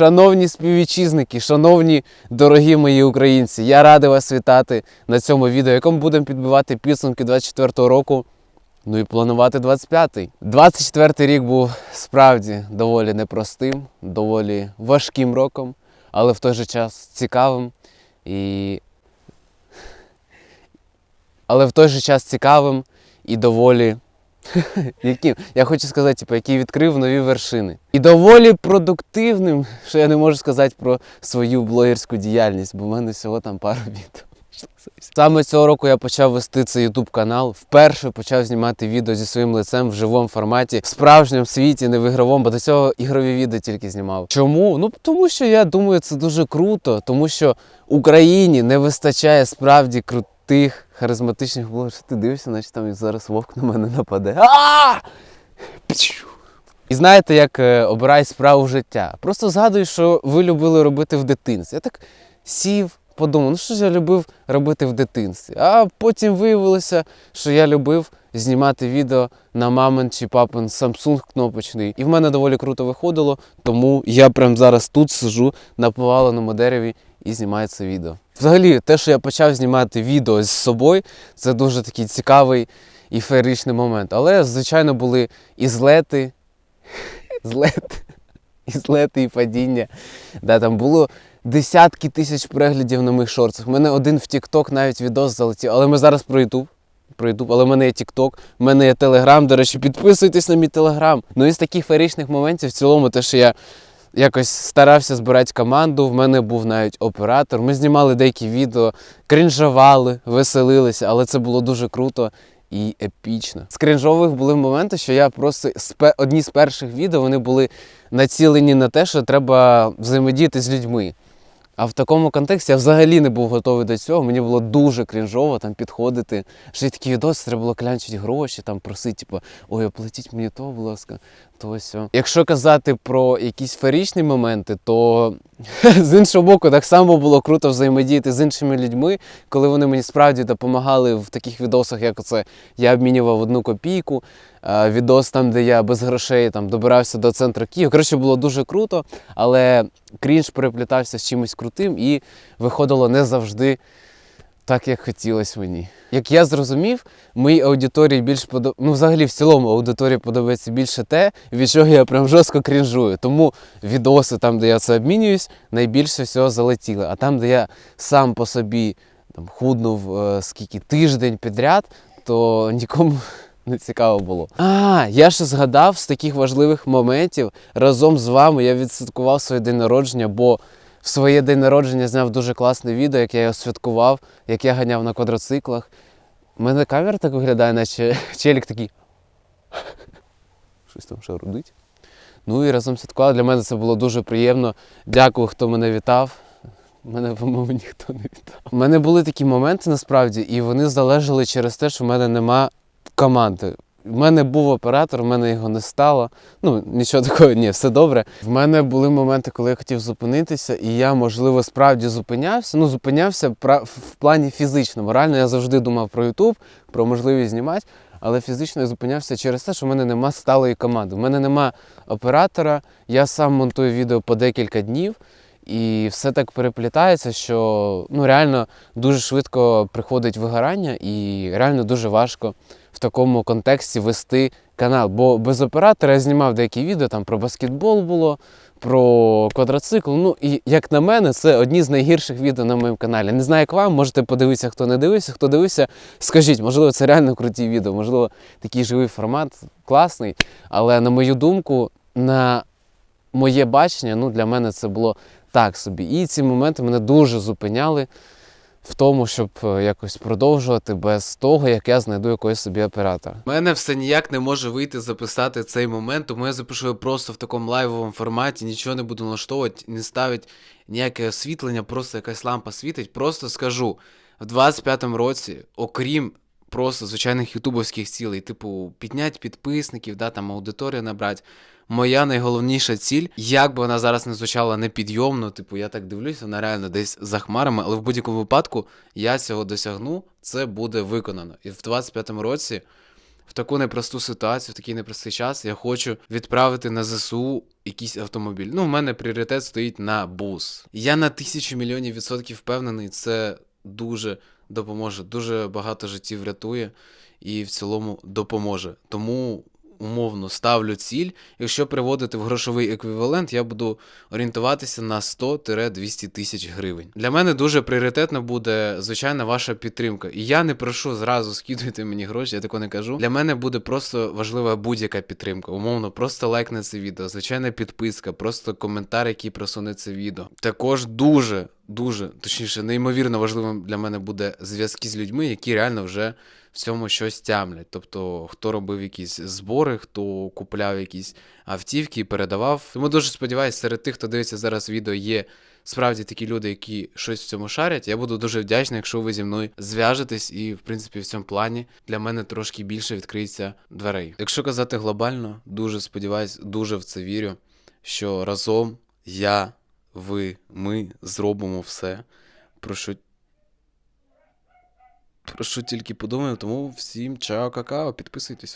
Шановні співвітчизники, шановні дорогі мої українці, я радий вас вітати на цьому відео, якому будемо підбивати підсумки 24-го року. Ну і планувати 25-й. 24-й рік був справді доволі непростим, доволі важким роком, але в той же час цікавим і. Але в той же час цікавим і доволі яким? Я хочу сказати, типу, який відкрив нові вершини. І доволі продуктивним, що я не можу сказати про свою блогерську діяльність, бо в мене всього там пару відео. Саме цього року я почав вести цей YouTube канал. Вперше почав знімати відео зі своїм лицем в живому форматі, в справжньому світі, не в ігровому, бо до цього ігрові відео тільки знімав. Чому? Ну тому що я думаю, це дуже круто, тому що Україні не вистачає справді крутих, харизматичних блогерів. Ти дивишся, наче там зараз вовк на мене нападе. А! І знаєте, як е, обирай справу життя. Просто згадую, що ви любили робити в дитинстві. Я так сів, подумав, ну що ж я любив робити в дитинстві. А потім виявилося, що я любив знімати відео на мамин чи папин Samsung кнопочний. І в мене доволі круто виходило, тому я прямо зараз тут сижу на поваленому дереві і знімаю це відео. Взагалі, те, що я почав знімати відео з собою, це дуже такий цікавий і феєричний момент. Але, звичайно, були і злети, злети, і злети, і падіння. Да, там було десятки тисяч переглядів на моїх шорцах. У мене один в TikTok навіть відос залетів. Але ми зараз про YouTube. Про але в мене є TikTok, в мене є Telegram. До речі, підписуйтесь на мій Telegram. Ну і з таких феєричних моментів, в цілому, те, що я якось старався збирати команду. В мене був навіть оператор. Ми знімали деякі відео, крінжували, веселилися, але це було дуже круто. І епічно. З крінжових були моменти, що я просто з пе- одні з перших відео вони були націлені на те, що треба взаємодіяти з людьми. А в такому контексті я взагалі не був готовий до цього. Мені було дуже крінжово там підходити. Ще й такі відоси, треба було клянчити гроші, там просити, типу, ой, оплатіть мені то, будь ласка, то. Якщо казати про якісь ферічні моменти, то з іншого боку, так само було круто взаємодіяти з іншими людьми, коли вони мені справді допомагали в таких відосах, як оце я обмінював одну копійку. е, Відос там, де я без грошей там добирався до центру Києва. Коротше, було дуже круто, але крінж переплітався з чимось крутим і виходило не завжди так, як хотілося мені. Як я зрозумів, моїй аудиторії більш подо... ну, взагалі в цілому аудиторії подобається більше те, від чого я прям жорстко крінжую. Тому відоси, там, де я це обмінююсь, найбільше всього залетіли. А там, де я сам по собі там, худнув е, скільки тиждень підряд, то нікому не цікаво було. А, я ще згадав з таких важливих моментів разом з вами я відсвяткував своє день народження, бо в своє день народження зняв дуже класне відео, як я його святкував, як я ганяв на квадроциклах. У мене камера так виглядає, наче челік такий. Щось там ще рудить. Ну і разом святкував. Для мене це було дуже приємно. Дякую, хто мене вітав. Мене, по-моєму, ніхто не вітав. У мене були такі моменти насправді, і вони залежали через те, що в мене нема команди. У мене був оператор, в мене його не стало. Ну, нічого такого, ні, все добре. В мене були моменти, коли я хотів зупинитися, і я, можливо, справді зупинявся. Ну, зупинявся в плані фізичному. Реально, я завжди думав про Ютуб, про можливість знімати, але фізично я зупинявся через те, що в мене нема сталої команди. В мене нема оператора, я сам монтую відео по декілька днів. І все так переплітається, що ну реально дуже швидко приходить вигорання, і реально дуже важко в такому контексті вести канал. Бо без оператора я знімав деякі відео там про баскетбол було, про квадроцикл. Ну і як на мене, це одні з найгірших відео на моєму каналі. Не знаю, як вам, можете подивитися, хто не дивився. Хто дивився, скажіть, можливо, це реально круті відео, можливо, такий живий формат класний. Але на мою думку, на моє бачення, ну для мене це було так собі. І ці моменти мене дуже зупиняли в тому, щоб е, якось продовжувати без того, як я знайду якогось собі оператора. У мене все ніяк не може вийти записати цей момент, тому я запишу його просто в такому лайвовому форматі, нічого не буду налаштовувати, не ставить ніяке освітлення, просто якась лампа світить. Просто скажу, в 25-му році, окрім просто звичайних ютубовських цілей, типу підняти підписників, да, там аудиторію набрати. Моя найголовніша ціль, як би вона зараз не звучала непідйомно, типу, я так дивлюся, вона реально десь за хмарами, але в будь-якому випадку я цього досягну, це буде виконано. І в 25-му році в таку непросту ситуацію, в такий непростий час, я хочу відправити на ЗСУ якийсь автомобіль. Ну, в мене пріоритет стоїть на бус. Я на тисячу мільйонів відсотків впевнений, це дуже допоможе, дуже багато життів врятує і в цілому допоможе. Тому умовно ставлю ціль. Якщо приводити в грошовий еквівалент, я буду орієнтуватися на 100-200 тисяч гривень. Для мене дуже пріоритетна буде, звичайно, ваша підтримка. І я не прошу зразу скидуйте мені гроші, я такого не кажу. Для мене буде просто важлива будь-яка підтримка. Умовно, просто лайк на це відео, звичайна підписка, просто коментар, який просуне це відео. Також дуже. Дуже, точніше, неймовірно важливим для мене буде зв'язки з людьми, які реально вже в цьому щось тямлять. Тобто, хто робив якісь збори, хто купляв якісь автівки передавав. Тому дуже сподіваюся, серед тих, хто дивиться зараз відео, є справді такі люди, які щось в цьому шарять. Я буду дуже вдячний, якщо ви зі мною зв'яжетесь, і, в принципі, в цьому плані для мене трошки більше відкриється дверей. Якщо казати глобально, дуже сподіваюсь, дуже в це вірю, що разом я, ви, ми зробимо все, про що про що тільки подумаємо. Тому всім чао, какао, підписуйтесь.